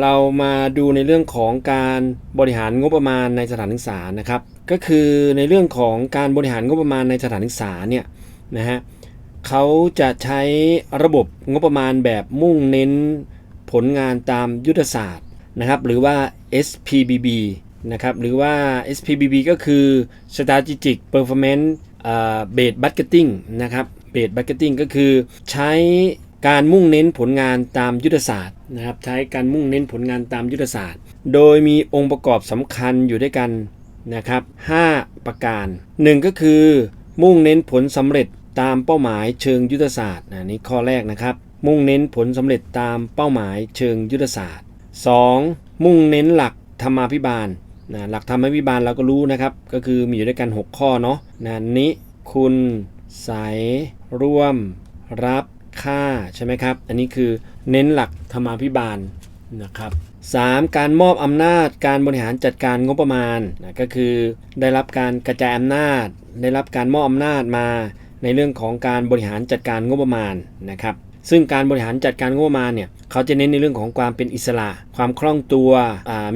เรามาดูในเรื่องของการบริหารงบประมาณในสถานศึกษานะครับ ก็คือในเรื่องของการบริหารงบประมาณในสถานศึกษาเนี่ยนะฮะเขาจะใช้ระบบงบประมาณแบบมุ่งเน้นผลงานตามยุทธศาสตร์นะครับหรือว่า SPBB นะครับหรือว่า SPBB ก็คือ Strategic Performance Based Budgeting นะครับ Based Budgeting ก็คือใช้ การมุ่งเน้นผลงานตามยุทธศาสตร์นะครับ ใช้การมุ่งเน้นผลงานตามยุทธศาสตร์ โดยมีองค์ประกอบสำคัญอยู่ด้วยกันนะครับ5ประการ 1 ก็คือ มุ่งเน้นผลสำเร็จตามเป้าหมายเชิงยุทธศาสตร์นะนี่ข้อแรกนะครับ มุ่งเน้นผลสำเร็จตามเป้าหมายเชิงยุทธศาสตร์ 2. มุ่งเน้นหลักธรรมาภิบาลนะหลักธรรมาภิบาลเราก็รู้นะครับ ก็คือมีอยู่ด้วยกัน 6 ข้อเนาะนะนิคุณใสยร่วม รับ ค่าใช่ไหมครับ อันนี้คือเน้นหลักธรรมาภิบาลนะครับ 3. การมอบอำนาจการบริหารจัดการงบประมาณนะก็คือได้รับการกระจายอำนาจ ได้รับการมอบอำนาจมาในเรื่องของการบริหารจัดการงบประมาณนะครับซึ่งการบริหารจัดการงบประมาณเนี่ยเขาจะเน้นในเรื่องของความเป็นอิสระ ความคล่องตัว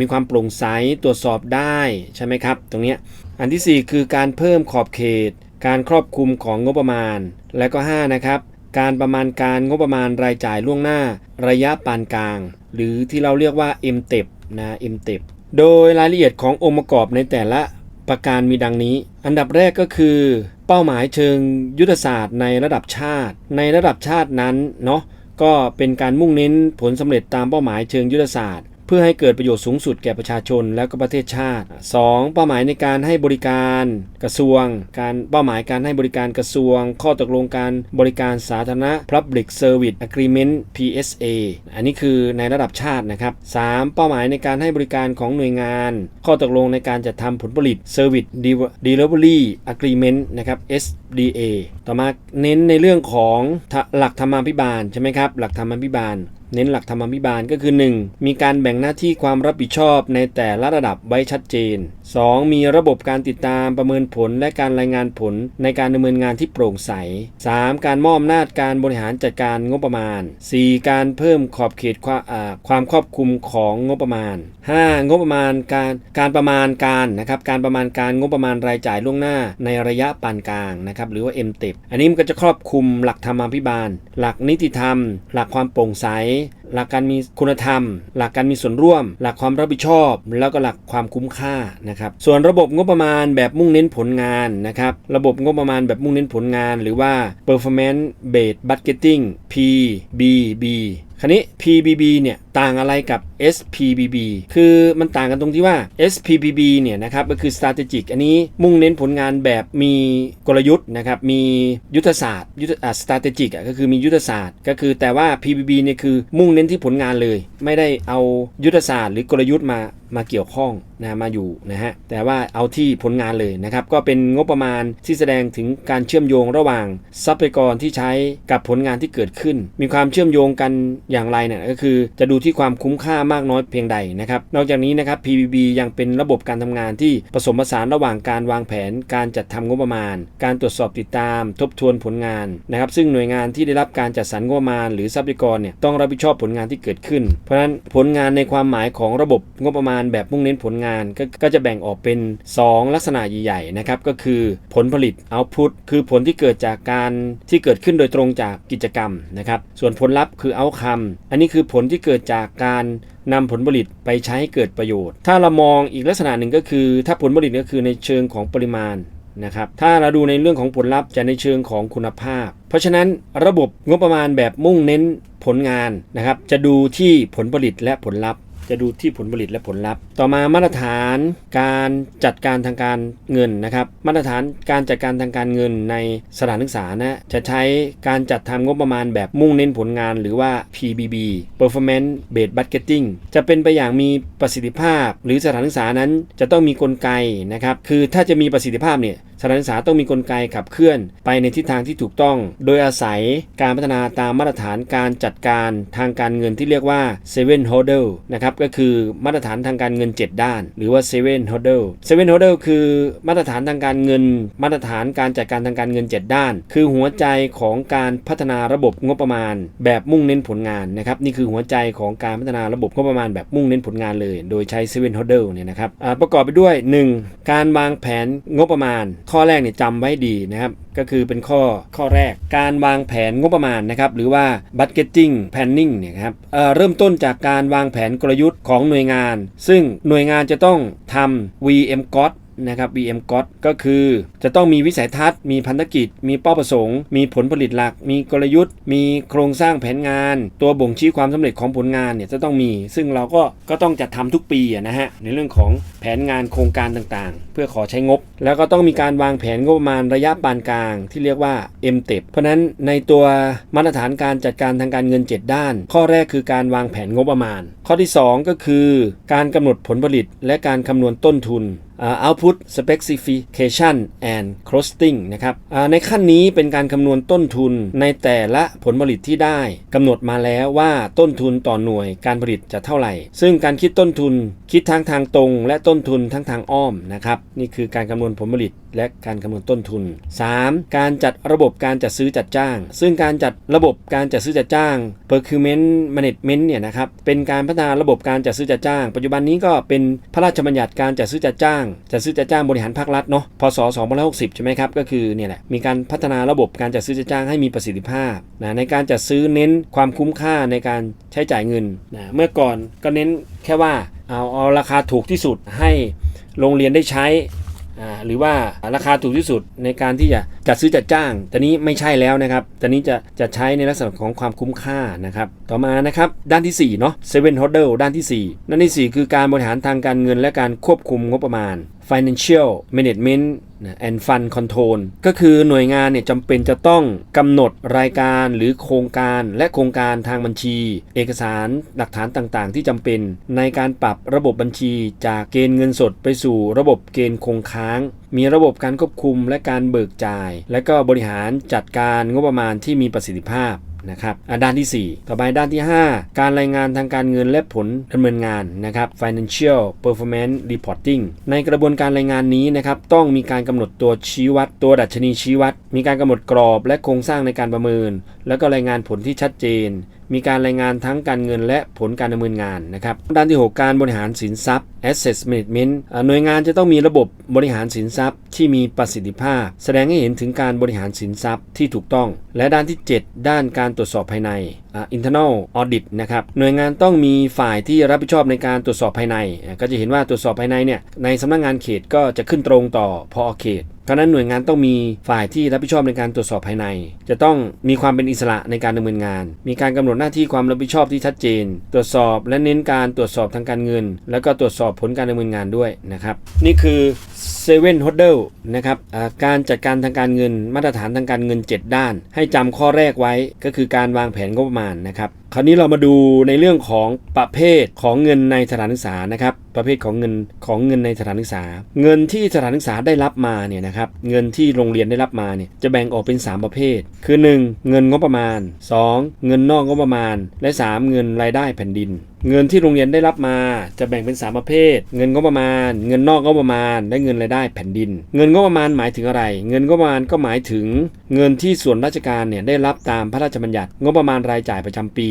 มีความโปร่งใสตรวจสอบได้ใช่ไหมครับ ตรงนี้อันทีสี่4 คือการเพิ่มขอบเขต การครอบคลุมของงบประมาณ และก็ 5 นะครับ การประมาณการงบประมาณรายจ่ายล่วงหน้า ระยะปานกลาง หรือที่เราเรียกว่า MTEP นะ MTEP โดยรายละเอียดขององค์ประกอบในแต่ละประการมีดังนี้ อันดับแรกก็คือ เป้าหมายเชิงยุทธศาสตร์ในระดับชาติ ในระดับชาตินั้นเนาะก็เป็นการมุ่งเน้นผลสำเร็จตามเป้าหมายเชิงยุทธศาสตร์ เพื่อให้เกิดประโยชน์สูงสุดแก่ประชาชนและก็ประเทศชาติ 2. เป้าหมายในการให้บริการกระทรวง การเป้าหมายการให้บริการกระทรวง ข้อตกลงการบริการสาธารณะ Public Service Agreement PSA อันนี้คือในระดับชาตินะครับ 3. เป้าหมายในการให้บริการของหน่วยงาน ข้อตกลงในการจัดทำผลผลิต Service Delivery Agreement นะครับ SDA ต่อมาเน้นในเรื่องของหลักธรรมาภิบาลใช่ไหมครับหลักธรรมาภิบาล เน้นหลักธรรมาภิบาลก็คือ 1. มีการแบ่งหน้าที่ความรับผิดชอบในแต่ละระดับไว้ชัดเจน 2. มีระบบการติดตามประเมินผลและการรายงานผลในการดำเนินงานที่โปร่งใส 3. การมอบอำนาจการบริหารจัดการงบประมาณ 4. การเพิ่มขอบเขตความความครอบคลุมของงบประมาณ 5. งบประมาณการการประมาณการนะครับการประมาณการงบประมาณรายจ่ายล่วงหน้าในระยะปานกลางนะครับหรือว่า MTEP อันนี้มันก็จะครอบคลุมหลักธรรมาภิบาล หลักนิติธรรม หลักความโปร่งใสหลักการมีคุณธรรม หลักการมีส่วนร่วม หลักความรับผิดชอบ แล้วก็หลักความคุ้มค่านะครับส่วนระบบงบประมาณแบบมุ่งเน้นผลงานนะครับระบบงบประมาณแบบมุ่งเน้นผลงาน หรือว่า performance based budgeting PBB คันนี้ PBB เนี่ยต่างอะไรกับ SPBB คือมันต่างกันตรงที่ว่า SPBB เนี่ยนะครับก็คือ strategic อันนี้มุ่งเน้นผลงานแบบมีกลยุทธ์นะครับมียุทธศาสตร์ยุทธอ่า strategic อะก็คือมียุทธศาสตร์ ก็คือแต่ว่า PBB เนี่ยคือมุ่งเน้นที่ผลงานเลย ไม่ได้เอายุทธศาสตร์หรือกลยุทธ์มา มาเกี่ยวข้องนะมาอยู่นะฮะแต่ว่าเอาที่ผลงานเลยนะครับก็เป็นงบประมาณที่แสดงถึงการเชื่อมโยงระหว่างทรัพยากรที่ใช้กับผลงานที่เกิดขึ้น มีความเชื่อมโยงกันอย่างไรเนี่ยก็คือจะดูที่ความคุ้มค่ามากน้อยเพียงใดนะครับนอกจากนี้นะครับ PBB ยังเป็นระบบการทำงานที่ผสมผสานระหว่างการวางแผน การจัดทำงบประมาณ การตรวจสอบติดตาม ทบทวนผลงานนะครับ ซึ่งหน่วยงานที่ได้รับการจัดสรรงบประมาณ หรือทรัพยากรเนี่ยต้องรับผิดชอบผลงานที่เกิดขึ้น เพราะฉะนั้นผลงานในความหมายของระบบงบประมาณแบบมุ่งเน้นผลงานก็ก็จะแบ่งออกเป็น 2 ลักษณะใหญ่ๆนะครับก็คือผลผลิต output คือผลที่เกิดจากการที่เกิดขึ้นโดยตรงจากกิจกรรมนะครับส่วนผลลัพธ์คือ outcome อันนี้คือผลที่เกิดจากการนำผลผลิตไปใช้ให้เกิดประโยชน์ ถ้าเรามองอีกลักษณะหนึ่งก็คือ ถ้าผลผลิตก็คือในเชิงของปริมาณนะครับถ้าเราดูในเรื่องของผลลัพธ์จะในเชิงของคุณภาพ เพราะฉะนั้นระบบงบประมาณแบบมุ่งเน้นผลงานนะครับจะดูที่ผลผลิตและผลลัพธ์ จะดูที่ผลผลิตและผลลัพธ์ ต่อมามาตรฐานการจัดการทางการเงินนะครับ มาตรฐานการจัดการทางการเงินในสถานศึกษานะจะใช้การจัดทำงบประมาณแบบมุ่งเน้นผลงานหรือว่า PBB Performance Based Budgeting จะเป็นไปอย่างมีประสิทธิภาพ หรือสถานศึกษานั้นจะต้องมีกลไกนะครับ คือถ้าจะมีประสิทธิภาพเนี่ย สสถานศึกษาต้องมีกลไกขับเคลื่อน ไปในทิศทางที่ถูกต้อง โดยอาศัยการพัฒนาตามมาตรฐานการจัดการทางการเงินที่เรียกว่า seven hodl นะครับก็คือมาตรฐานทางการเงิน 7 ด้าน หรือว่า seven hodl seven hodl คือมาตรฐานทางการเงิน มาตรฐานการจัดการทางการเงิน 7 ด้าน คือหัวใจของการพัฒนาระบบงบประมาณ แบบมุ่งเน้นผลงานนะครับนี่คือหัวใจของการพัฒนาระบบงบประมาณแบบมุ่งเน้นผลงานเลย โดยใช้ seven hodl เนี่ยนะครับประกอบไปด้วย 1. การวางแผนงบประมาณข้อแรกเนี่ยจำไว้ดีนะครับ ก็คือเป็นข้อข้อแรกการวางแผนงบประมาณนะครับ หรือว่า budgeting planning เนี่ยครับเเริ่มต้นจากการวางแผนกลยุทธ์ของหน่วยงาน ซึ่งหน่วยงานจะต้องทำ VM GOT นะครับ VM GOT ก็คือจะต้องมีวิสัยทัศน์ มีพันธกิจ มีเป้าประสงค์ มีผลผลิตหลัก มีกลยุทธ์ มีโครงสร้างแผนงาน ตัวบ่งชี้ความสำเร็จของผลงานเนี่ยจะต้องมี ซึ่งเราก็ก็ต้องจัดทำทุกปีนะฮะในเรื่องของแผนงานโครงการต่างๆ เพื่อขอใช้งบ แล้วก็ต้องมีการวางแผนงบประมาณระยะปานกลาง ที่เรียกว่า MTEP เพราะฉะนั้นในตัวมาตรฐานการจัดการทางการเงิน 7 ด้าน ข้อแรกคือการวางแผนงบประมาณ ข้อที่ 2 ก็คือ การกำหนดผลผลิต และการคำนวณต้นทุน output specification and costing นะครับในขั้นนี้เป็นการคำนวณต้นทุนในแต่ละผลผลิตที่ได้กำหนดมาแล้วว่าต้นทุนต่อหน่วยการผลิตจะเท่าไหร่ ซึ่งการคิดต้นทุนคิดทั้งทางตรง และต้นทุนทั้งทางอ้อมนะครับนี่คือการคำนวณผลผลิตและการคำนวณต้นทุน 3. การจัดระบบการจัดซื้อจัดจ้าง ซึ่งการจัดระบบการจัดซื้อจัดจ้าง procurement management เนี่ยนะครับเป็นการพัฒนาระบบการจัดซื้อจัดจ้าง ปัจจุบันนี้ก็เป็นพระราชบัญญัติการจัดซื้อจัดจ้างจัดซื้อจัดจ้างบริหารภาครัฐเนาะพศ2560 ใช่ไหมครับ ก็คือเนี่ยแหละมีการพัฒนาระบบการจัดซื้อจัดจ้างให้มีประสิทธิภาพนะในการจัดซื้อเน้นความคุ้มค่าในการใช้จ่ายเงินนะเมื่อก่อนก็เน้นแค่ว่าเอาเอาราคาถูกที่สุดให้โรงเรียนได้ใช้ หรือว่าราคาถูกที่สุดในการที่จะจัดซื้อจัดจ้างแต่นี้ไม่ใช่แล้วนะครับแต่นี้จะจะใช้ในลักษณะของความคุ้มค่านะครับ ต่อมานะครับด้านที่4เนาะ seven hodl ด้านที่ 4 ด้านที่ 4 คือการบริหารทางการเงินและการควบคุมงบประมาณ financial management นะ and fund control ก็คือหน่วยงานเนี่ยจำเป็นจะต้องกำหนดรายการหรือโครงการและโครงการทางบัญชี เอกสารหลักฐานต่างๆ ที่จำเป็น ในการปรับระบบบัญชีจากเกณฑ์เงินสดไปสู่ระบบเกณฑ์คงค้าง มีระบบการควบคุมและการเบิกจ่าย และก็บริหารจัดการงบประมาณที่มีประสิทธิภาพ นะครับด้านที่ 4 ต่อไปด้านที่ 5 การรายงานทางการเงินและผลดำเนินงานนะครับ financial performance reporting ในกระบวนการรายงานนี้นะครับต้องมีการกำหนดตัวชี้วัด ตัวดัชนีชี้วัด มีการกำหนดกรอบและโครงสร้างในการประเมิน แล้วก็รายงานผลที่ชัดเจน มีการรายงานทั้งการเงินและผลการดำเนินงานนะครับด้านที่ 6 การบริหารสินทรัพย์ asset management หน่วยงานจะต้องมีระบบบริหารสินทรัพย์ที่มีประสิทธิภาพ แสดงให้เห็นถึงการบริหารสินทรัพย์ที่ถูกต้อง และด้านที่ 7 ด้านการตรวจสอบภายใน internal audit นะครับหน่วยงานต้องมีฝ่ายที่รับผิดชอบในการตรวจสอบภายใน ก็จะเห็นว่าตรวจสอบภายในเนี่ยในสำนักงานเขตก็จะขึ้นตรงต่อพอเขต เพราะนั้นหน่วยงานต้องมีฝ่ายที่รับผิดชอบในการตรวจสอบภายใน จะต้องมีความเป็นอิสระในการดำเนินงาน มีการกำหนดหน้าที่ความรับผิดชอบที่ชัดเจน ตรวจสอบและเน้นการตรวจสอบทางการเงิน แล้วก็ตรวจสอบผลการดำเนินงานด้วยนะครับนี่คือ Seven Hodl นะครับการจัดการทางการเงิน มาตรฐานทางการเงิน 7 ด้าน ให้จำข้อแรกไว้ก็คือการวางแผนงบประมาณนะครับ คราวนี้เรามาดูในเรื่องของประเภทของเงินในสถานศึกษานะครับ ประเภทของเงินของเงินในสถานศึกษา เงินที่สถานศึกษาได้รับมาเนี่ยนะครับ เงินที่โรงเรียนได้รับมาเนี่ยจะแบ่งออกเป็น 3 ประเภท คือ 1. เงินงบประมาณ 2. เงินนอกงบประมาณ และ 3. เงินรายได้แผ่นดิน เงินที่โรงเรียนได้รับมาจะแบ่งเป็น 3 ประเภท เงินงบประมาณ เงินนอกงบประมาณ และเงินรายได้แผ่นดิน เงินงบประมาณหมายถึงอะไร เงินงบประมาณก็หมายถึง เงินที่ส่วนราชการเนี่ยได้รับตามพระราชบัญญัติ งบประมาณรายจ่ายประจำปี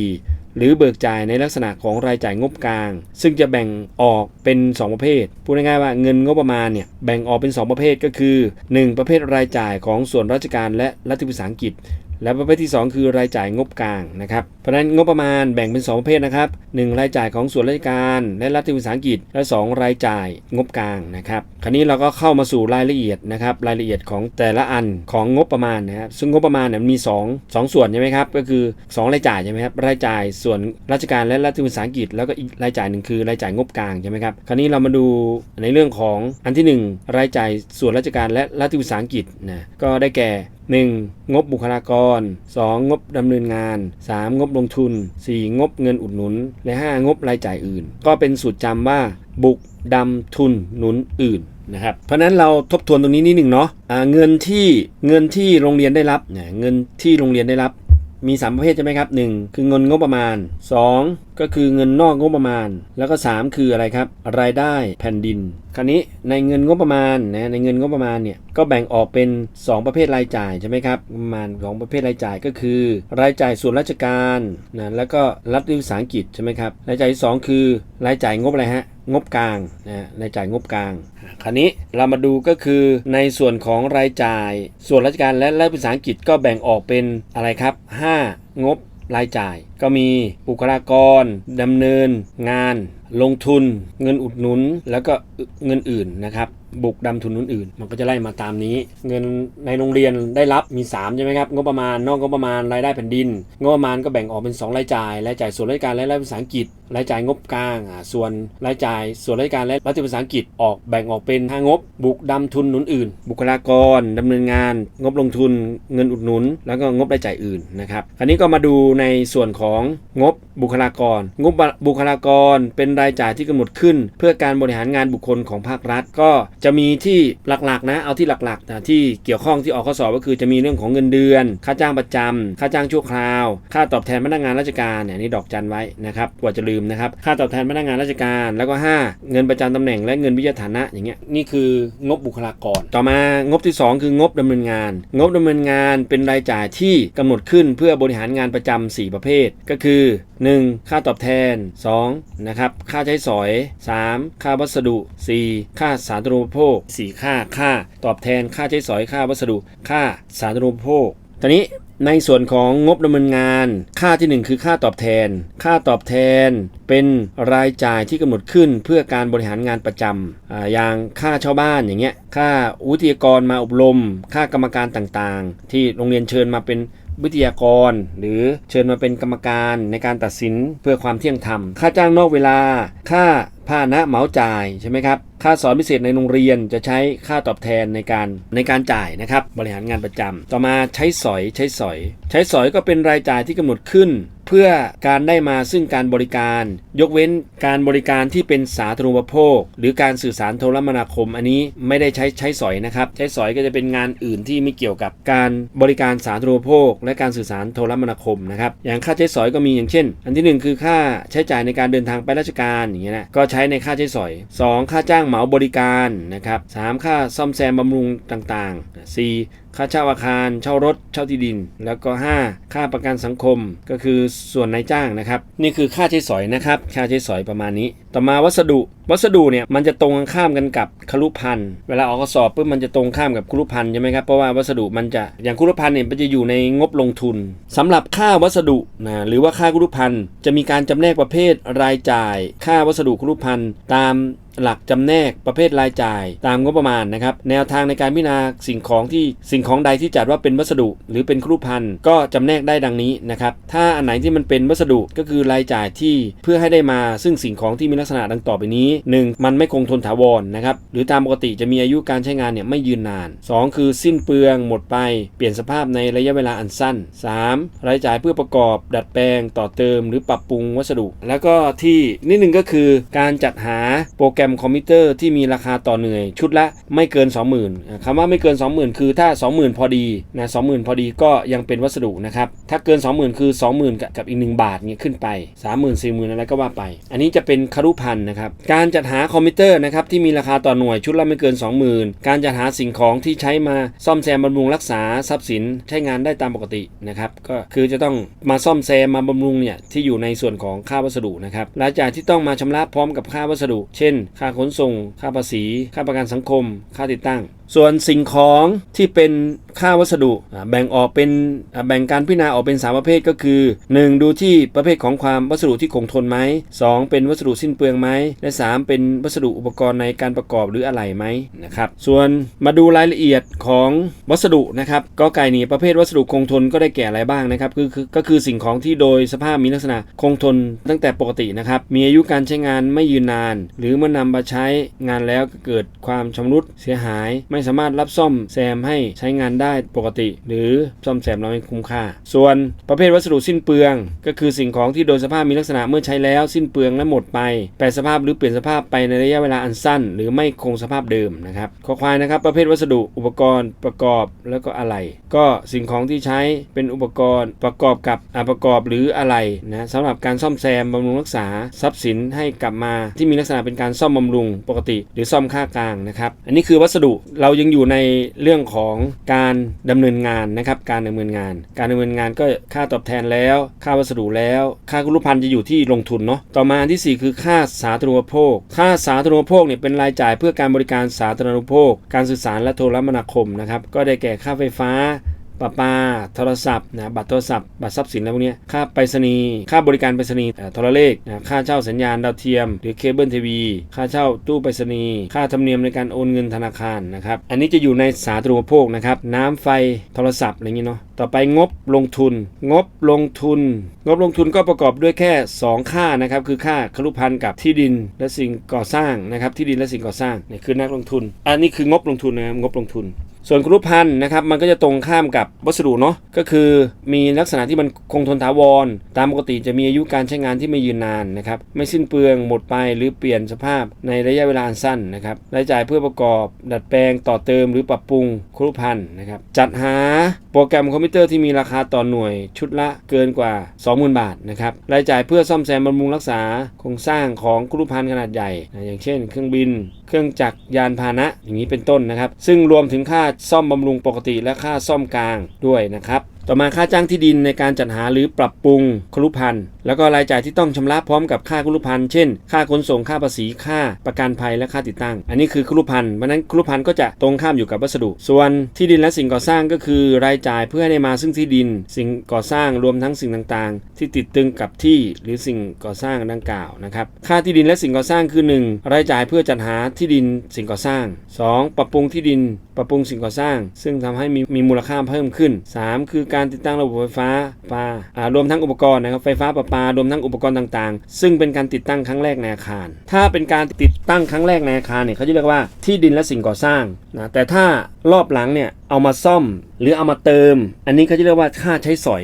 หรือเบิกจ่ายในลักษณะของรายจ่ายงบกลาง ซึ่งจะแบ่งออกเป็น 2 ประเภทพูดง่ายๆว่าเงินงบประมาณเนี่ยแบ่งออกเป็น 2 ประเภทก็คือ 1 ประเภทรายจ่ายของส่วนราชการและรัฐวิสาหกิจ และประเภทที่ 2 คือรายจ่ายงบกลางนะครับเพราะฉะนั้นงบประมาณแบ่งเป็น 2 ประเภทนะครับ 1 รายจ่ายของส่วนราชการและรัฐวิสาหกิจ และ 2 รายจ่ายงบกลางนะครับคราวนี้เราก็เข้ามาสู่รายละเอียดนะครับรายละเอียดของแต่ละอันของงบประมาณนะครับซึ่งงบประมาณเนี่ยมันมี2 2 ส่วนใช่ไหมครับก็คือ 2 รายจ่ายใช่ไหมครับรายจ่ายส่วนราชการและรัฐวิสาหกิจ แล้วก็อีกรายจ่ายหนึ่งคือรายจ่ายงบกลางใช่ไหมครับคราวนี้เรามาดูในเรื่องของอันที่ 1 รายจ่ายส่วนราชการและรัฐวิสาหกิจนะก็ได้แก่ 1. งบบุคลากร 2. งบดำเนินงาน 3. งบลงทุน 4. งบเงินอุดหนุน และ 5. งบรายจ่ายอื่น ก็เป็นสูตรจำว่า บุกดำทุนหนุนอื่นนะครับเพราะนั้นเราทบทวนตรงนี้นิดหนึ่งเนาะะเงินที่เงินที่โรงเรียนได้รับเนี่ยเงินที่โรงเรียนได้รับ มี 3 ประเภทใช่ไหมครับ 1 คือเงินงบประมาณ 2 ก็คือเงินนอกงบประมาณ แล้วก็ 3 คืออะไรครับ รายได้แผ่นดิน คราวนี้ในเงินงบประมาณนะในเงินงบประมาณเนี่ยก็แบ่งออกเป็น 2 ประเภทรายจ่ายใช่ไหมครับประมาณของประเภทรายจ่ายก็คือ รายจ่ายส่วนราชการนะแล้วก็รัฐวิสาหกิจใช่ไหมครับรายจ่ายที่สองคือ รายจ่ายงบอะไรฮะ งบกลางนะรายจ่ายงบกลาง คราวนี้เรามาดูก็คือในส่วนของรายจ่าย ส่วนราชการและรัฐวิสาหกิจก็แบ่งออกเป็นอะไรครับ 5 งบรายจ่าย ก็มีบุคลากรดำเนิน งาน ลงทุน เงินอุดหนุน แล้วก็เงินอื่นนะครับ บุกดำทุนอื่นๆ มันก็จะไล่มาตามนี้ เงินในโรงเรียนได้รับมี3ใช่ไหมครับงบประมาณนอกงบประมาณรายได้แผ่นดินงบประมาณก็แบ่งออกเป็น 2 รายจ่ายรายจ่ายส่วนราชการและรัฐวิสาหกิจรายจ่ายงบกลางอ่าส่วนรายจ่ายส่วนราชการและรัฐวิสาหกิจออกแบ่งออกเป็น5งบ บุกดำทุนหนุนอื่น บุคลากรดำเนินงาน งบลงทุน เงินอุดหนุน แล้วก็งบรายจ่ายอื่นนะครับคราวนี้ก็มาดูในส่วนของงบบุคลากร งบบุคลากรเป็นรายจ่ายที่กำหนดขึ้น เพื่อการบริหารงานบุคคลของภาครัฐก็จะมีที่หลักๆนะเอาที่หลักๆนะที่เกี่ยวข้องที่ออกข้อสอบก็คือจะมีเรื่องของเงินเดือน ค่าจ้างประจำค่าจ้างชั่วคราว ค่าตอบแทนพนักงานราชการเนี่ยนี่ดอกจันไว้นะครับกว่าจะลืมนะครับค่าตอบแทนพนักงานราชการ แล้วก็ 5 เงินประจำตำแหน่งและเงินวิทยาฐานะอย่างเงี้ยนี่คืองบบุคลากร ต่อมางบที่ 2 คืองบดำเนินงาน งบดำเนินงานเป็นรายจ่ายที่กำหนดขึ้นเพื่อบริหารงานประจำ4ประเภท ก็คือ 1. ค่าตอบแทน 2. นะครับค่าใช้สอย 3. ค่าวัสดุ 4. ค่าสาธารณูปโภค 4 ค่า ค่า ตอบแทน ค่าใช้สอย ค่าวัสดุ ค่าสาธารณูปโภค ตอนนี้ในส่วนของงบดำเนินงาน ค่าทีหนึ่1 คือค่าตอบแทน ค่าตอบแทนเป็นรายจ่ายที่กำหนดขึ้นเพื่อการบริหารงานประจำออย่างค่าเช่าบ้านอย่างเงี้ย ค่าวิทยากรมาอบรม ค่ากรรมการต่างๆ ที่โรงเรียนเชิญมาเป็น วิทยากร หรือเชิญมาเป็นกรรมการในการตัดสินเพื่อความเที่ยงธรรม ค่าจ้างนอกเวลา ค่าผ้านะเหมาจ่ายใช่ไหมครับ ค่าสอนพิเศษในโรงเรียนจะใช้ค่าตอบแทนในการในการจ่ายนะครับ บริหารงานประจำต่อมาใช้สอยใช้สอย ใช้สอยก็เป็นรายจ่ายที่กำหนดขึ้น พื่อการได้มาซึ่งการบริการ ยกเว้นการบริการที่เป็นสาธารณูปโภค หรือการสื่อสารโทรคมนาคม อันนี้ไม่ได้ใช้ใช้สอยนะครับ ใช้สอยก็จะเป็นงานอื่นที่ไม่เกี่ยวกับการบริการสาธารณูปโภค และการสื่อสารโทรคมนาคมนะครับอย่างค่าใช้สอยก็มีอย่างเช่น อันที่หนึ่งคือค่าใช้จ่ายในการเดินทางไปราชการอย่างเงี้ยนะก็ใช้ในค่าใช้สอย 2 ค่าจ้างเหมาบริการนะครับสามค่าซ่อมแซมบำรุงต่างๆ 4 ค่าเช่าอาคารเช่ารถเช่าที่ดิน แล้วก็ 5 ค่าประกันสังคมก็คือส่วนนายจ้างนะครับ นี่คือค่าใช้สอยนะครับ ค่าใช้สอยประมาณนี้ ต่อมาวัสดุ วัสดุเนี่ยมันจะตรงข้ามกันกับครุพันธ์เวลาออกข้อสอบปุ๊บมันจะตรงข้ามกับครุพันธ์ใช่ไหมครับเพราะว่าวัสดุมันจะอย่างครุพันธ์เนี่ยมันจะอยู่ในงบลงทุนสำหรับค่าวัสดุนะหรือว่าค่าครุพันธ์จะมีการจำแนกประเภทรายจ่าย ค่าวัสดุครุพันธ์ตาม หลักจำแนกประเภทรายจ่าย ตามงบประมาณนะครับ แนวทางในการพิจารณาสิ่งของที่สิ่งของใดที่จัดว่าเป็นวัสดุ หรือเป็นครุพันธ์ก็จำแนกได้ดังนี้นะครับถ้าอันไหนที่มันเป็นวัสดุก็คือรายจ่ายที่เพื่อให้ได้มาซึ่งสิ่งของที่มีลักษณะดังต่อไปนี้ 1. มันไม่คงทนถาวรนะครับหรือตามปกติจะมีอายุการใช้งานเนี่ยไม่ยืนนาน 2. คือสิ้นเปลืองหมดไป เปลี่ยนสภาพในระยะเวลาอันสั้น 3. รายจ่ายเพื่อประกอบ ดัดแปลง ต่อเติม หรือปรับปรุงวัสดุ แล้วก็ที่นิดนึงก็คือการจัดหาโปรแกรมคอมพิวเตอร์ที่มีราคาต่อเหนื่อยชุดละไม่เกิน 20,000คำว่าไม่เกิน 20,000 คือถ้า 20,000 พอดีนะ20,000 พอดีก็ยังเป็นวัสดุนะครับ ถ้าเกิน 20,000 คือ 20,000 กับกับอีก 1 บาทเนี่ยขึ้นไป 30,000 40,000 อะไรก็ว่าไป อันนี้จะเป็นคารุพันธ์นะครับ การจัดหาคอมพิวเตอร์นะครับที่มีราคาต่อหน่วยชุดละไม่เกิน 20,000 การจัดหาสิ่งของที่ใช้มาซ่อมแซมบำรุงรักษาทรัพย์สินใช้งานได้ตามปกตินะครับก็คือจะต้องมาซ่อมแซมมาบำรุงเนี่ยที่อยู่ในส่วนของค่าวัสดุนะครับรายจ่ายที่ต้องมาชำระพร้อมกับค่าวัสดุ เช่นค่าขนส่ง ค่าภาษี ค่าประกันสังคม ค่าติดตั้ง ส่วนสิ่งของที่เป็นค่าวัสดุ แบ่งออกเป็นแบ่งการพิจารณาออกเป็น 3 ประเภทก็คือ 1. ดูที่ประเภทของความวัสดุที่คงทนไหม 2. เป็นวัสดุสิ้นเปลืองไหม และ 3 เป็นวัสดุอุปกรณ์ในการประกอบหรืออะไรไหมนะครับ ส่วนมาดูรายละเอียดของวัสดุนะครับ ก็ไก่นี่ประเภทวัสดุคงทนก็ได้แก่อะไรบ้างนะครับ คือก็คือสิ่งของที่โดยสภาพมีลักษณะคงทนตั้งแต่ปกตินะครับ มีอายุการใช้งานไม่ยืนนาน หรือเมื่อนำมาใช้งานแล้วเกิดความชำรุดเสียหาย ไม่สามารถรับซ่อมแซมให้ใช้งานได้ปกติ หรือซ่อมแซมแล้วไม่คุ้มค่า ส่วนประเภทวัสดุสิ้นเปลือง ก็คือสิ่งของที่โดยสภาพมีลักษณะเมื่อใช้แล้ว สิ้นเปลืองและหมดไป แปรสภาพหรือเปลี่ยนสภาพไปในระยะเวลาอันสั้น หรือไม่คงสภาพเดิมนะครับข้อควายนะครับ ประเภทวัสดุอุปกรณ์ประกอบแล้วก็อะไหล่ก็สิ่งของที่ใช้เป็นอุปกรณ์ประกอบกับอประกอบหรืออะไหล่นะสำหรับการซ่อมแซมบำรุงรักษาทรัพย์สินให้กลับมาที่มีลักษณะเป็นการซ่อมบำรุงปกติ หรือซ่อมค่ากลางนะครับ อันนี้คือวัสดุเรายังอยู่ในเรื่องของการดำเนินงานนะครับ การดำเนินงาน การดำเนินงานก็ค่าตอบแทนแล้ว ค่าวัสดุแล้ว ค่ากุลพันธ์จะอยู่ที่ลงทุนเนาะต่อมาที่ 4 คือค่าสาธารณูปโภค ค่าสาธารณูปโภคเนี่ยเป็นรายจ่ายเพื่อการบริการสาธารณูปโภค การสื่อสารและโทรคมนาคมนะครับก็ได้แก่ค่าไฟฟ้า ประปา โทรศัพท์นะบัตรโทรศัพท์ บัตรทรัพย์สินอะไรพวกนี้ค่าไปรษณีย์ค่าบริการไปรษณีย์โทรเลขนะค่าเช่าสัญญาณดาวเทียม หรือเคเบิลทีวีค่าเช่าตู้ไปรษณีย์ค่าธรรมเนียมในการโอนเงินธนาคารนะครับอันนี้จะอยู่ในสาธารณูปโภคนะครับน้ำไฟโทรศัพท์อะไรอย่างงี้เนาะต่อไปงบลงทุน งบลงทุน งบลงทุนก็ประกอบด้วยแค่ 2 ค่านะครับคือค่าครุพันธ์กับที่ดินและสิ่งก่อสร้างนะครับที่ดินและสิ่งก่อสร้างเนี่ยคือนักลงทุน อันนี้คืองบลงทุนนะครับงบลงทุน ส่วนครุพันธ์นะครับมันก็จะตรงข้ามกับวัสดุเนาะก็คือมีลักษณะที่มันคงทนถาวร ตามปกติจะมีอายุการใช้งานที่ไม่ยืนนานนะครับไม่สิ้นเปลืองหมดไปหรือเปลี่ยนสภาพในระยะเวลาอันสั้นนะครับรายจ่ายเพื่อประกอบดัดแปลงต่อเติมหรือปรับปรุงครุพันธ์นะครับจัดหาโปรแกรมคอมพิวเตอร์ที่มีราคาต่อหน่วยชุดละเกินกว่า 20,000 บาทนะครับรายจ่ายเพื่อซ่อมแซมบำรุงรักษาโครงสร้างของครุพันธ์ขนาดใหญ่ อย่างเช่น เครื่องบิน เครื่องจักรยานพาหนะอย่างนี้เป็นต้นนะครับ ซึ่งรวมถึงค่าซ่อมบำรุงปกติและค่าซ่อมกลางด้วยนะครับต่อมาค่าจ้างที่ดินในการจัดหาหรือปรับปรุงครุพันธ์แล้วก็รายจ่ายที่ต้องชำระพร้อมกับค่าครุพันธ์เช่น ค่าขนส่งค่าภาษีค่าประกันภัยและค่าติดตั้ง อันนี้คือครุพันธ์เพราะนั้นครุพันธ์ก็จะตรงข้ามอยู่กับวัสดุ ส่วนที่ดินและสิ่งก่อสร้างก็คือ รายจ่ายเพื่อให้ได้มาซึ่งที่ดิน สิ่งก่อสร้างรวมทั้งสิ่งต่างๆ ที่ติดตึงกับที่หรือสิ่งก่อสร้างดังกล่าวนะครับค่าที่ดินและสิ่งก่อสร้างคือ 1 รายจ่ายเพื่อจัดหาที่ดินสิ่งก่อสร้าง 2 ปรับปรุงที่ดิน ปรับปรุงสิ่งก่อสร้าง ซึ่งทำให้มีมีมูลค่าเพิ่มขึ้น 3 คือการติดตั้งระบบไฟฟ้าปาอ่ารวมทั้งอุปกรณ์นะครับไฟฟ้าประปารวมทั้งอุปกรณ์ต่างๆ ซึ่งเป็นการติดตั้งครั้งแรกในอาคาร ถ้าเป็นการติดตั้งครั้งแรกในอาคารเนี่ยเขาจะเรียกว่าที่ดินและสิ่งก่อสร้างนะแต่ถ้ารอบหลังเนี่ยเอามาซ่อมหรือเอามาเติม อันนี้เขาจะเรียกว่าค่าใช้สอย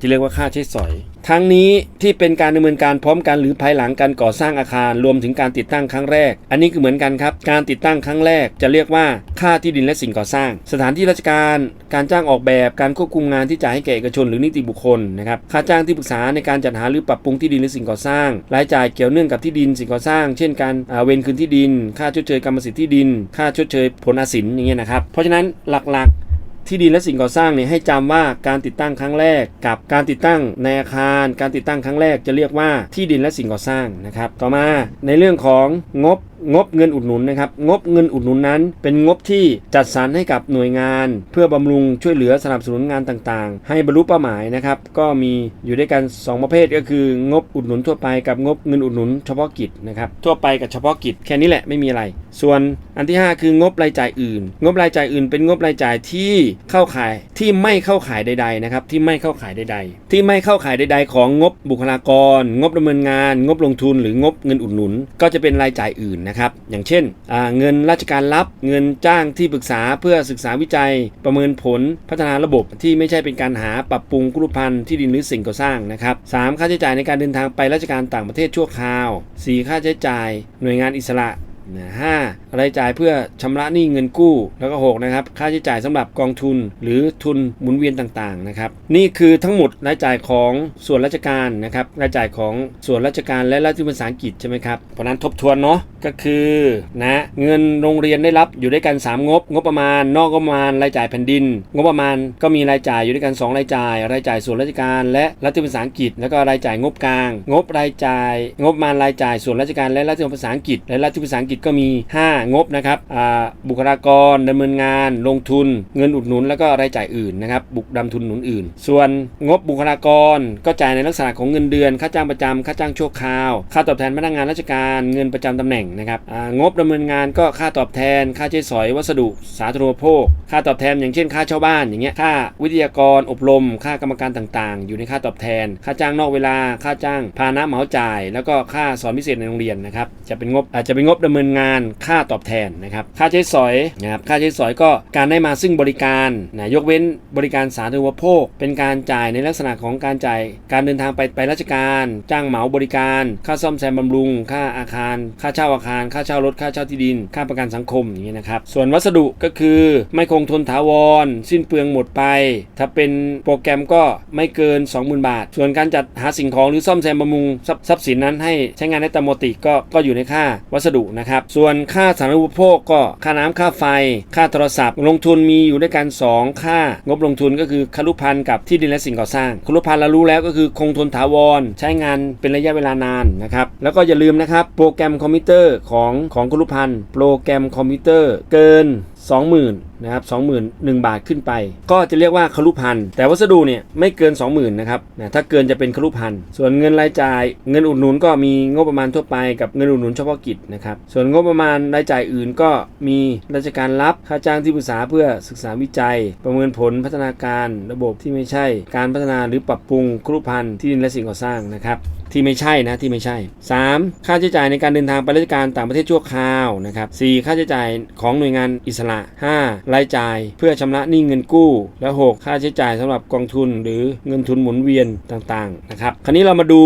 ที่เรียกว่าค่าใช้สอย ทั้งนี้ที่เป็นการดำเนินการพร้อมกันหรือภายหลังการก่อสร้างอาคารรวมถึงการติดตั้งครั้งแรก อันนี้คือเหมือนกันครับ การติดตั้งครั้งแรกจะเรียกว่าค่าที่ดินและสิ่งก่อสร้าง สถานที่ราชการ การจ้างออกแบบ การควบคุมงานที่จ่ายให้แก่เอกชนหรือนิติบุคคลนะครับ ค่าจ้างที่ปรึกษาในการจัดหาหรือปรับปรุงที่ดินหรือสิ่งก่อสร้าง รายจ่ายเกี่ยวเนื่องกับที่ดินสิ่งก่อสร้าง เช่น การเวรคืนที่ดิน ค่าชดเชยกรรมสิทธิ์ที่ดิน ค่าชดเชยผลอาสินอย่างเงี้ยนะครับ เพราะฉะนั้นหลักๆ ที่ดินและสิ่งก่อสร้างเนี่ยให้จำว่าการติดตั้งครั้งแรก กับการติดตั้งในอาคาร การติดตั้งครั้งแรกจะเรียกว่าที่ดินและสิ่งก่อสร้างนะครับ ต่อมาในเรื่องของงบ งบเงินอุดหนุนนะครับ งบเงินอุดหนุนนั้น เป็นงบที่จัดสรรให้กับหน่วยงาน เพื่อบำรุงช่วยเหลือสนับสนุนงานต่างๆ ให้บรรลุเป้าหมายนะครับ ก็มีอยู่ด้วยกัน 2 ประเภทก็คือ งบอุดหนุนทั่วไปกับงบเงินอุดหนุนเฉพาะกิจนะครับทั่วไปกับเฉพาะกิจแค่นี้แหละไม่มีอะไร ส่วนอันที่ 5 คืองบรายจ่ายอื่น งบรายจ่ายอื่น เป็นงบรายจ่ายที่เข้าข่ายที่ไม่เข้าข่ายใด ๆนะครับ ที่ไม่เข้าข่ายใด ๆ ที่ไม่เข้าข่ายใด ๆ ของงบบุคลากร งบดำเนินงาน งบลงทุน หรืองบเงินอุดหนุน ก็จะเป็นรายจ่ายอื่นนะครับ อย่างเช่น เงินราชการรับ เงินจ้างที่ปรึกษาเพื่อศึกษาวิจัย ประเมินผลพัฒนาระบบที่ไม่ใช่เป็นการหาปรับปรุงกรุพันธ์ที่ดินหรือสิ่งก่อสร้างนะครับสามค่าใช้จ่ายในการเดินทางไปราชการต่างประเทศชั่วคราว 4 ค่าใช้จ่าย หน่วยงานอิสระ นะห้ารายจ่ายเพื่อชำระหนี้เงินกู้ แล้วก็ 6 นะครับ ค่าใช้จ่ายสำหรับกองทุนหรือทุนหมุนเวียนต่างๆนะครับนี่คือทั้งหมดรายจ่ายของส่วนราชการนะครับรายจ่ายของส่วนราชการและรัฐวิสาหกิจใช่ไหมครับเพราะนั้นทบทวนเนาะก็คือนะเงินโรงเรียนได้รับอยู่ด้วยกัน 3 งบ งบประมาณ นอกงบประมาณรายจ่ายแผ่นดิน งบประมาณก็มีรายจ่ายอยู่ด้วยกัน 2 รายจ่าย รายจ่ายส่วนราชการ และรัฐวิสาหกิจ แล้วก็รายจ่ายงบกลาง งบรายจ่าย งบประมาณรายจ่ายส่วนราชการและรัฐวิสาหกิจและรัฐวิสาหกิจก็มี 5 งบนะครับบุคลากรดำเนินงาน ลงทุน เงินอุดหนุน แล้วก็รายจ่ายอื่นนะครับบุกดำทุนหนุนอื่น ส่วนงบบุคลากรก็จ่ายในลักษณะของเงินเดือน ค่าจ้างประจำค่าจ้างชั่วคราว ค่าตอบแทนพนักงานราชการเงินประจำตำแหน่งนะครับงบดำเนินงานก็ค่าตอบแทน ค่าใช้สอยวัสดุ สาธารณูปโภค ค่าตอบแทนอย่างเช่น ค่าเช่าบ้านอย่างเงี้ยค่าวิทยากรอบรม ค่ากรรมการต่างๆ อยู่ในค่าตอบแทน ค่าจ้างนอกเวลา ค่าจ้างพานะเหมาจ่าย แล้วก็ค่าสอนพิเศษในโรงเรียนนะครับจะเป็นงบอาจจะเป็นงบดำเนินนินงานค่าตอบแทนนะครับค่าใช้สอยนะครับค่าใช้สอยก็การได้มาซึ่งบริการนะยกเว้นบริการสาธารณูปโภค เป็นการจ่ายในลักษณะของการจ่าย การเดินทางไปไปราชการ จ้างเหมาบริการ ค่าซ่อมแซมบำรุง ค่าอาคาร ค่าเช่าอาคาร ค่าเช่ารถค่าเช่าที่ดิน ค่าประกันสังคมอย่างนี้นะครับส่วนวัสดุก็คือไม่คงทนถาวร สิ้นเปลืองหมดไป ถ้าเป็นโปรแกรมก็ไม่เกิน 20,000 บาท ส่วนการจัดหาสิ่งของหรือซ่อมแซมบำรุงทรัพย์ทรัพย์สินนั้นให้ใช้งานได้ตามปกติก็ก็อยู่ในค่าวัสดุนะครับส่วนค่าสาธารณูปโภคก็ค่าน้ำค่าไฟ ค่าโทรศัพท์ ลงทุนมีอยู่ด้วยกัน 2 ค่างบลงทุนก็คือคารุพันธ์กับที่ดินและสิ่งก่อสร้างคารุพันธ์เรารู้แล้วก็คือคงทนถาวร ใช้งานเป็นระยะเวลานานนะครับ แล้วก็อย่าลืมนะครับ โปรแกรมคอมพิวเตอร์ของของคารุพันธ์โปรแกรมคอมพิวเตอร์เกิน 20,000นะครับ21,000บาทขึ้นไป ก็จะเรียกว่าครุพันธ์แต่วัสดุเนี่ยไม่เกิน 20,000นะครับนะถ้าเกินจะเป็นครุพันธ์ส่วนเงินรายจ่ายเงินอุดหนุนก็มีงบประมาณทั่วไปกับเงินอุดหนุนเฉพาะกิจนะครับส่วนงบประมาณรายจ่ายอื่นก็มีราชการรับค่าจ้างที่ปรึกษาเพื่อศึกษาวิจัย ประเมินผลพัฒนาการ ระบบที่ไม่ใช่ การพัฒนาหรือปรับปรุงครุพันธ์ที่ดินและสิ่งก่อสร้างนะครับ ที่ไม่ใช่นะที่ไม่ใช่ 3. ค่าใช้จ่ายในการเดินทางไปราชการต่างประเทศชั่วคราวนะครับ 4. ค่าใช้จ่ายของหน่วยงานอิสระ 5. รายจ่ายเพื่อชำระหนี้เงินกู้ และ 6. ค่าใช้จ่ายสำหรับกองทุนหรือเงินทุนหมุนเวียนต่างๆนะครับ คราวนี้เรามาดู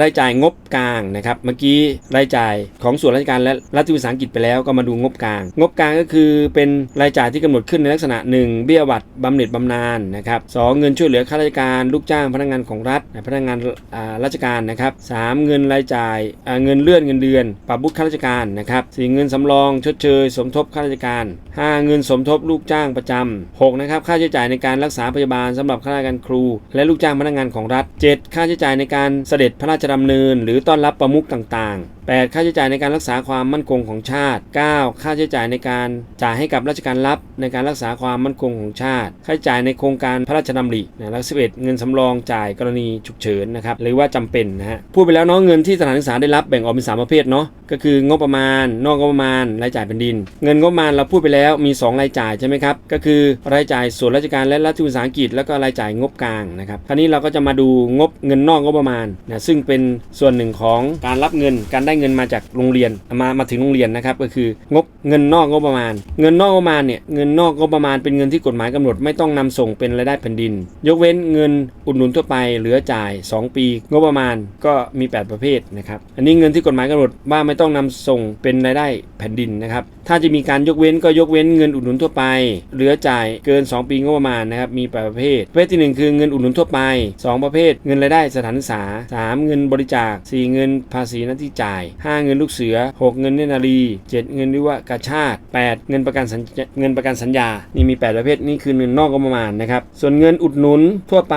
รายจ่ายงบกลางนะครับ เมื่อกี้รายจ่ายของส่วนราชการและรัฐวิสาหกิจไปแล้วก็มาดูงบกลาง งบกลางก็คือเป็นรายจ่ายที่กำหนดขึ้นในลักษณะ 1. เบี้ยบัตรบำเหน็จบำนาญนะครับ 2. เงินช่วยเหลือข้าราชการลูกจ้างพนักงานของรัฐพนักงานราชการนะครับ 3. เงินรายจ่ายเงินเลื่อนเงินเดือน ปรับบุตรข้าราชการนะครับ 4. เงินสำรอง ชดเชย สมทบข้าราชการ 5. เงินสมทบลูกจ้างประจำ 6. นะครับค่าใช้จ่ายในการรักษาพยาบาลสำหรับข้าราชการครู และลูกจ้างพนักงานของรัฐ 7. ค่าใช้จ่ายในการเสด็จพระราชดำเนิน หรือต้อนรับประมุขต่างๆ 8. ค่าใช้จ่ายในการรักษาความมั่นคงของชาติ 9. ค่าใช้จ่ายในการจ่ายให้กับราชการรับ ในการรักษาความมั่นคงของชาติ ค่าใช้จ่ายในโครงการพระราชดำรินะแล้ว11เงินสำรองจ่ายกรณีฉุกเฉินนะครับหรือว่าจำเป็นนะฮะพูดไปแล้วเนาะเงินที่สถานศึกษาได้รับแบ่งออกเป็นสามประเภทเนาะก็คืองบประมาณ นอกงบประมาณรายจ่ายแผ่นดิน เงินงบประมาณเราพูดไปแล้วมี 2 รายจ่ายใช่ไหมครับก็คือรายจ่ายส่วนราชการและรัฐวิสาหกิจแล้วก็รายจ่ายงบกลางนะครับคราวนี้เราก็จะมาดูงบเงินนอกงบประมาณนะซึ่งเป็นส่วนหนึ่งของการรับเงินการได้เงินมาจากโรงเรียนมามาถึงโรงเรียนนะครับก็คืองบเงินนอกงบประมาณ เงินนอกงบประมาณเนี่ยเงินนอกงบประมาณเป็นเงินที่กฎหมายกำหนดไม่ต้องนำส่งเป็นรายได้แผ่นดิน ยกเว้นเงินอุดหนุนทั่วไปเหลือจ่าย 2 ปี งบประมาณก็มี 8 ประเภทนะครับ อันนี้เงินที่กฎหมายกำหนดว่าไม่ต้องนำส่งเป็นรายได้แผ่นดินนะครับ ถ้าจะมีการยกเว้นก็ยกเว้นเงินอุดหนุนทั่วไป เหลือจ่ายเกิน 2 ปีงบประมาณนะครับ มีแปดประเภท ประเภทที่หนึ่งคือเงินอุดหนุนทั่วไป 2 ประเภท เงินรายได้สถานศึกษา 3 เงินบริจาค 4 เงินภาษีหน้าที่จ่าย 5 เงินลูกเสือ 6 เงินเนนารี 7 เงินวิวากาชาติ 8 เงินประกันสัญญาเงินประกันสัญญา นี่มี 8 ประเภทนี่คือเงินนอกงบประมาณนะครับ ส่วนเงินอุดหนุนทั่วไป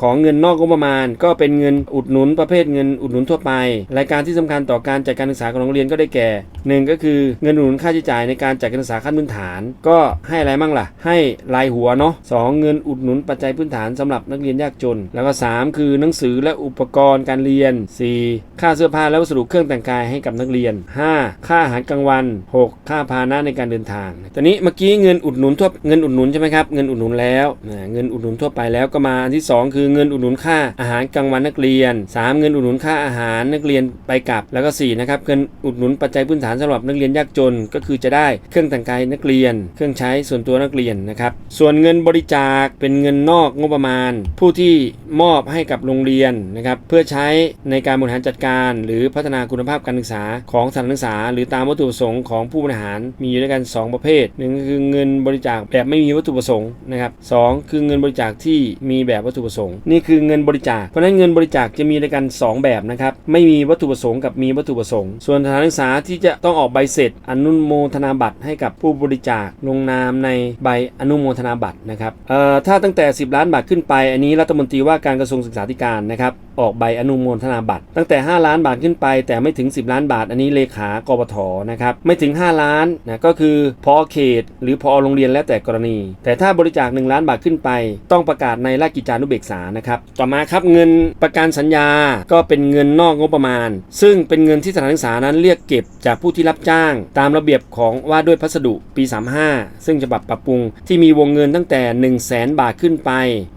ของเงินนอกงบประมาณ ก็เป็นเงินอุดหนุนประเภทเงินอุดหนุนทั่วไป รายการที่สำคัญต่อการจัดการศึกษาของโรงเรียนก็ได้แก่หนึ่งก็คือเงินอุดหนุนค่าใช้จ่ายในการจัดการศึกษาขั้นพื้นฐาน ก็ให้อะไรมั่งล่ะ ให้รายหัวเนาะสองเงินอุดหนุนปัจจัยพื้นฐานสำหรับนักเรียนยากจน แล้วก็ 3 คือหนังสือและอุปกรณ์การเรียน 4 ค่าเสื้อผ้าและวัสดุเครื่องแต่งกายให้กับนักเรียน 5 ค่าอาหารกลางวัน 6 ค่าพาหนะในการเดินทาง ตอนนี้เมื่อกี้เงินอุดหนุนทั่วเงินอุดหนุนใช่ไหมครับ เงินอุดหนุนแล้วเงินอุดหนุนทั่วไปแล้วก็มาอันที่ 2 คือเงินอุดหนุนค่าอาหารกลางวันนักเรียน 3 เงินอุดหนุนค่าอาหารนักเรียนไปกลับ แล้วก็4นะครับเงินอุดหนุนปัจจัยพื้นฐานสำหรับนักเรียนยากจนก็คือจะได้เครื่องแต่งกายนักเรียน เครื่องใช้ส่วนตัวนักเรียนนะครับส่วนเงินบริจาคเป็นเงินนอกงบประมาณ ผู้ที่มอบให้กับโรงเรียนนะครับเพื่อใช้ในการบริหารจัดการ หรือพัฒนาคุณภาพการศึกษาของสถานศึกษา หรือตามวัตถุประสงค์ของผู้บริหารมีอยู่ด้วยกัน 2 ประเภทหนึ่งคือเงินบริจาคแบบไม่มีวัตถุประสงค์นะครับสองคือเงินบริจาคที่มีแบบวัตถุประสงค์ นี่คือเงินบริจาคเพราะฉะนั้นเงินบริจาคจะมีด้วยกัน2 แบบนะครับ ไม่มีวัตถุประสงค์กับมีวัตถุประสงค์ ส่วนสถานศึกษาที่จะต้องออกใบเสร็จ อนุโมทนาบัตรให้กับผู้บริจาคลงนามในใบอนุโมทนาบัตรนะครับเอ่อถ้าตั้งแต่ 10 ล้านบาทขึ้นไป อันนี้รัฐมนตรีว่าการกระทรวงศึกษาธิการนะครับออกใบอนุโมทนาบัตร ตั้งแต่ 5 ล้านบาทขึ้นไป แต่ไม่ถึง 10 ล้านบาท อันนี้เลขากบทนะครับไม่ถึง 5 ล้านนะก็คือพอเขต หรือพอโรงเรียนแล้วแต่กรณี แต่ถ้าบริจาค 1 ล้านบาทขึ้นไป ต้องประกาศในราชกิจจานุเบกษานะครับต่อมาครับเงินประกันสัญญาก็เป็นเงินนอกงบประมาณ ซึ่งเป็นเงินที่สถานศึกษานั้นเรียกเก็บจากผู้ที่รับจ้าง ตามระเบียบของว่าด้วยพัสดุปี 35 ซึ่งฉบับปรับปรุงที่มีวงเงินตั้งแต่ 1 0 0 0 0แบาทขึ้นไป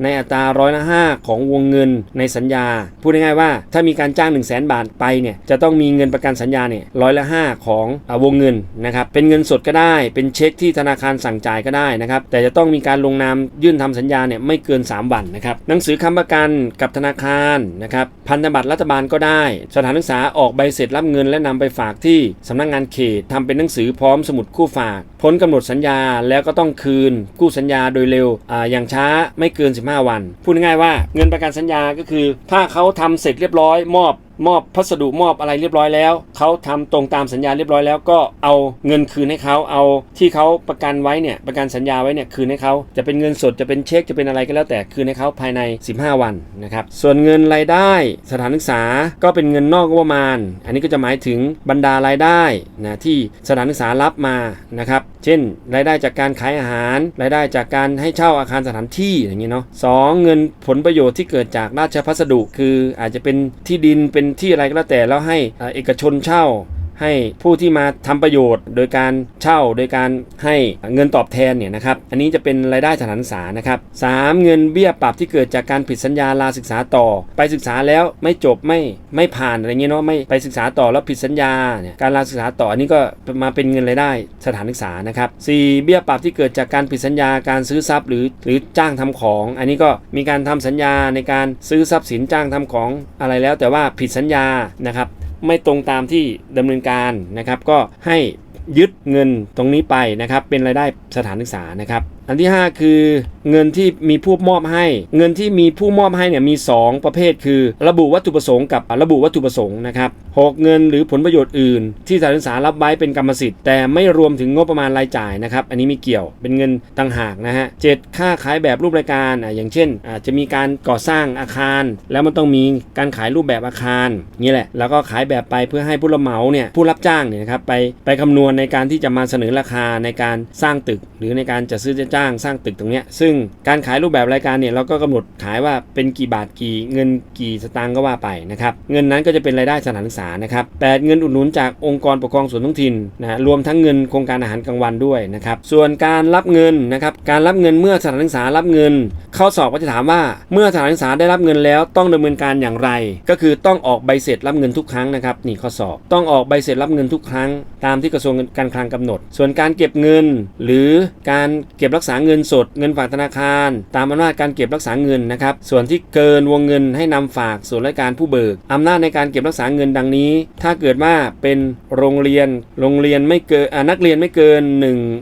ในอัตราร้อยละ5ของวงเงินในสัญญา พูดง่ายๆว่าถ้ามีการจ้าง 1 0 0 0 0แบาทไปเนี่ยจะต้องมีเงินประกันสัญญาเนี่ยร้อยละ5ของอวงเงินนะครับเป็นเงินสดก็ได้เป็นเช็คที่ธนาคารสั่งจ่ายก็ได้นะครับแต่จะต้องมีการลงนามยื่นทำสัญญาเนี่ยไม่เกิน 3 วันนะครับหนังสือค้ำประกันกับธนาคารนะครับพันธบัตรรัฐบาลก็ได้ สถานศึกษาออกใบเสร็จรับเงินและนำไปฝากที่สำนักงานเขตทำเป็นหนังสือพร้อมสมุดคู่ฝาก พ้นกำหนดสัญญาแล้วก็ต้องคืนกู้สัญญาโดยเร็วออย่างช้าไม่เกิน 15 วัน พูดง่ายๆว่าเงินประกันสัญญาก็คือ ถ้าเขาทำเสร็จเรียบร้อยมอบ มอบพัสดุมอบอะไรเรียบร้อยแล้วเขาทำตรงตามสัญญาเรียบร้อยแล้วก็เอาเงินคืนให้เขาเอาที่เขาประกันไว้เนี่ยประกันสัญญาไว้เนี่ยคืนให้เขาจะเป็นเงินสดจะเป็นเช็คจะเป็นอะไรก็แล้วแต่คืนให้เขาภายใน 15 วันนะครับส่วนเงินรายได้สถานศึกษาก็เป็นเงินนอกงบประมาณ อันนี้ก็จะหมายถึงบรรดารายได้นะที่สถานศึกษารับมานะครับเช่น รายได้จากการขายอาหาร รายได้จากการให้เช่าอาคารสถานที่อย่างนี้เนาะสองเงินผลประโยชน์ที่เกิดจากราชพัสดุ คืออาจจะเป็นที่ดินเป็นที่อะไรก็แล้วแต่แล้วให้อ่าเอกชนเช่า ให้ผู้ที่มาทำประโยชน์ โดยการเช่าโดยการให้เงินตอบแทนเนี่ยนะครับอันนี้จะเป็นรายได้สถานศึกษานะครับสามเงินเบี้ยปรับที่เกิดจากการผิดสัญญาลาศึกษาต่อ ไปศึกษาแล้วไม่จบไม่ไม่ผ่านอะไรเงี้ยเนาะไม่ไปศึกษาต่อแล้วผิดสัญญาเนี่ยการลาศึกษาต่ออันนี้ก็มาเป็นเงินรายได้สถานศึกษานะครับสี่เบี้ยปรับที่เกิดจากการผิดสัญญาการซื้อทรัพย์หรือหรือจ้างทำของ อันนี้ก็มีการทำสัญญาในการซื้อทรัพย์สินจ้างทำของอะไรแล้ว แต่ว่าผิดสัญญานะครับ ไม่ตรงตามที่ดำเนินการนะครับ ก็ให้ยึดเงินตรงนี้ไปนะครับ เป็นรายได้สถานศึกษานะครับ อันที่ 5 คือเงินที่มีผู้มอบให้ เงินที่มีผู้มอบให้เนี่ยมี 2 ประเภท คือ ระบุวัตถุประสงค์กับระบุวัตถุประสงค์นะครับหกเงินหรือผลประโยชน์อื่น ที่สถานศึกษารับไว้เป็นกรรมสิทธิ์แต่ไม่รวมถึงงบประมาณรายจ่ายนะครับอันนี้มีเกี่ยวเป็นเงินต่างหากนะฮะเจ็ดค่าขายแบบรูปรายการอะอย่างเช่นอาจจะมีการก่อสร้างอาคาร แล้วมันต้องมีการขายรูปแบบอาคารนี่แหละ แล้วก็ขายแบบไปเพื่อให้ผู้รับเหมาเนี่ยผู้รับจ้างเนี่ยนะครับไปไปคำนวณในการที่จะมาเสนอราคาในการสร้างตึก หรือในการจัดซื้อจัดจ้างสร้างตึกตรงเนี้ยซึ่งการขายรูปแบบรายการเนี่ยเราก็กำหนดขายว่าเป็นกี่บาทกี่เงินกี่สตางค์ก็ว่าไปนะครับเงินนั้นก็จะเป็นรายได้สถานศึกษานะครับแปดเงินอุดหนุนจากองค์กรปกครองส่วนท้องถิ่นนะรวมทั้งเงินโครงการอาหารกลางวันด้วยนะครับส่วนการรับเงินนะครับการรับเงินเมื่อสถานศึกษารับเงิน เข้อสอบก็จะถามว่าเมื่อสถานศึกษาได้รับเงินแล้วต้องดำเนินการอย่างไร ก็คือต้องออกใบเสร็จรับเงินทุกครั้งนะครับนี่ข้อสอบต้องออกใบเสร็จรับเงินทุกครั้ง ตามที่กระทรวงการคลังกำหนด ส่วนการเก็บเงิน หรือการเก็บรักักษาเงินสด เงินฝากธนาคาร ตามอำนาจการเก็บรักษาเงินนะครับ ส่วนที่เกินวงเงินให้นำฝากส่วนราชการผู้เบิกอำนาจในการเก็บรักษาเงินดังนี้ ถ้าเกิดว่าเป็นโรงเรียนโรงเรียนไม่เกินนักเรียนไม่เกิน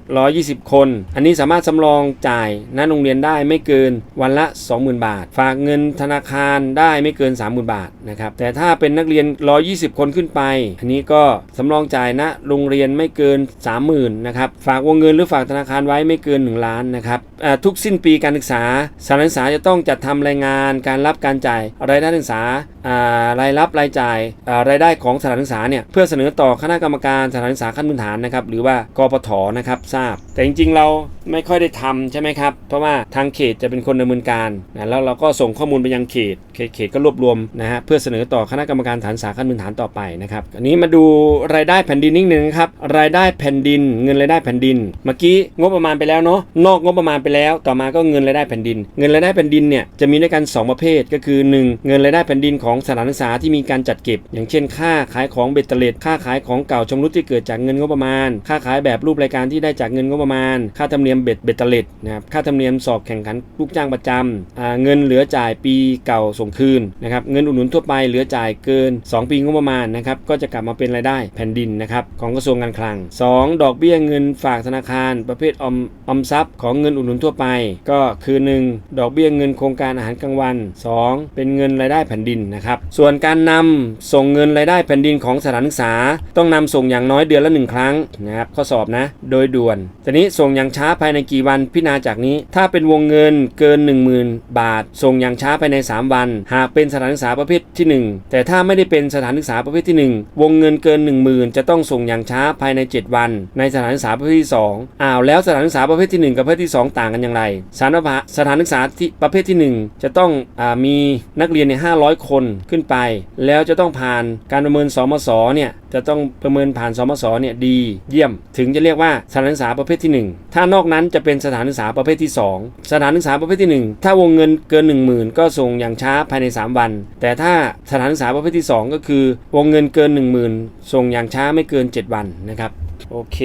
120 คน อันนี้สามารถสำรองจ่ายณโรงเรียนได้ไม่เกินวันละ 20,000 บาท ฝากเงินธนาคารได้ไม่เกิน 30,000 บาทนะครับแต่ถ้าเป็นนักเรียน 120 คนขึ้นไป อันนี้ก็สำรองจ่ายณโรงเรียนไม่เกิน 30,000นะครับฝากวงเงินหรือฝากธนาคารไว้ไม่เกิน1ล้านนะครับทุกสิ้นปีการศึกษาสถานศึกษาจะต้องจัดทำรายงานการรับการจ่ายรายได้ศึกษารายรับรายจ่ายรายได้ของสถานศึกษาเนี่ยเพื่อเสนอต่อคณะกรรมการสถานศึกษาขั้นพื้นฐานนะครับหรือว่ากปทนะครับทราบ แต่จริงๆเราไม่ค่อยได้ทำใช่ไหมครับเพราะว่าทางเขตจะเป็นคนดำเนินการนะแล้วเราก็ส่งข้อมูลไปยังเขตเขตเขตก็รวบรวมนะฮะเพื่อเสนอต่อคณะกรรมการฐานศึกษาขั้นพื้นฐานต่อไปนะครับอันนี้มาดูรายได้แผ่นดินนิดนึงครับรายได้แผ่นดิน เงินรายได้แผ่นดิน เมื่อกี้งบประมาณไปแล้วเนาะนอกงบประมาณไปแล้ว ต่อมาก็เงินรายได้แผ่นดิน เงินรายได้แผ่นดินเนี่ยจะมีด้วยกัน 2 ประเภท ก็คือ 1 เงินรายได้แผ่นดินของสถานศึกษาที่มีการจัดเก็บ อย่างเช่น ค่าขายของเบ็ดเตล็ดค่าขายของเก่าชำรุดที่เกิดจากเงินงบประมาณ ค่าขายแบบรูปรายการที่ได้จากเงินงบประมาณ ค่าธรรมเนียมเบ็ดเบ็ดเตล็ดนะครับค่าธรรมเนียมสอบแข่งขันลูกจ้างประจำเงินเหลือจ่ายปีเก่าส่งคืนนะครับเงินอุดหนุนทั่วไปเหลือจ่ายเกิน 2 ปีงบประมาณนะครับก็จะกลับมาเป็นรายได้แผ่นดินนะครับของกระทรวงการคลัง 2 ดอกเบี้ยเงินฝากธนาคาร ประเภทออมออมทรัพย์ของเงินอุดหนุนทั่วไป ก็คือ 1 ดอกเบี้ยเงินโครงการอาหารกลางวัน 2 เป็นเงินรายได้แผ่นดินนะครับส่วนการนำส่งเงินรายได้แผ่นดินของสถานศึกษา ต้องนำส่งอย่างน้อยเดือนละหนึ่งครั้งนะครับข้อสอบนะโดยด่วนทีนี้ส่งอย่างช้าภายในกี่วันพิจารณาจากนี้ ถ้าเป็นวงเงินเกิน 10,000 บาท ส่งอย่างช้าภายใน 3 วัน หากเป็นสถานศึกษาประเภทที่ 1 แต่ถ้าไม่ได้เป็นสถานศึกษาประเภทที่ 1 วงเงินเกิน 10,000 จะต้องส่งอย่างช้าภายใน 7 วัน ในสถานศึกษาประเภทที่ 2อ้าวแล้วสถานศึกษาประเภทที่ 1กับประเภทที่ 2 ต่างกันอย่างไร สถานสถานศึกษาที่ประเภทที่ 1 จะต้องอมีนักเรียนเนี่ย500 คนขึ้นไป แล้วจะต้องผ่านการประเมินสมศเนี่ยจะต้องประเมินผ่านสมศเนี่ยดีเยี่ยม ถึงจะเรียกว่าสถานศึกษาประเภทที่ 1 ถ้านอกนั้นจะเป็นสถานศึกษาประเภทที่ 2 สถานศึกษาประเภทที่ 1 ถ้าวงเงินเกิน 10,000 ก็ส่งอย่างช้าภายใน 3 วัน แต่ถ้าสถานศึกษาประเภทที่ 2 ก็คือ วงเงินเกิน 10,000 ส่งอย่างช้าไม่เกิน 7 วันนะครับโอเค